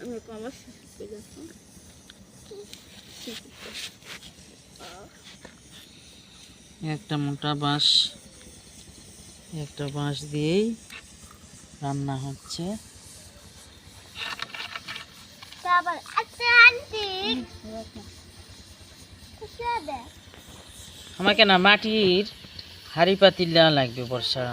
আমি কমার একটা মোটা বাঁশ একটা বাঁশ দিয়েই রান্না হচ্ছে। আমাকে না মাটির হাড়ি পাতিলা লাগবে বর্ষা।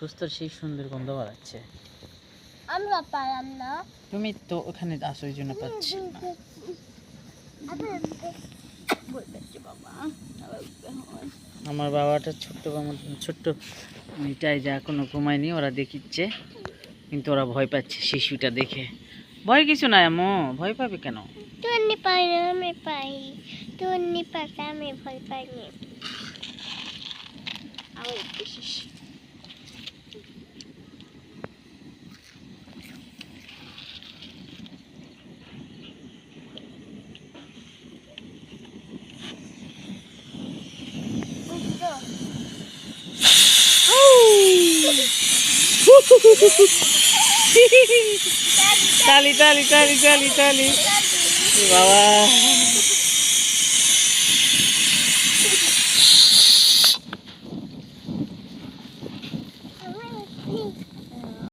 দোস্তর সেই সুন্দর গন্ধ বাড়াচ্ছে। আমরা পারলাম না। তুমি তো ওখানে আসো ওই জন্য পাচ্ছি না। আমার বাবাটা ছোট্ট ছোট্ট মেয়েটাই যা কোনো ঘুমায়নি, ওরা দেখিচ্ছে। কিন্তু ওরা ভয় পাচ্ছে শিশুটা দেখে। ভয় কিছু নাই আমো ভয় পাবে কেন? পাই না আমি পাই পাকে আমি ভয় পাইনি তালি তালি তালি তালি তালি। বাবা।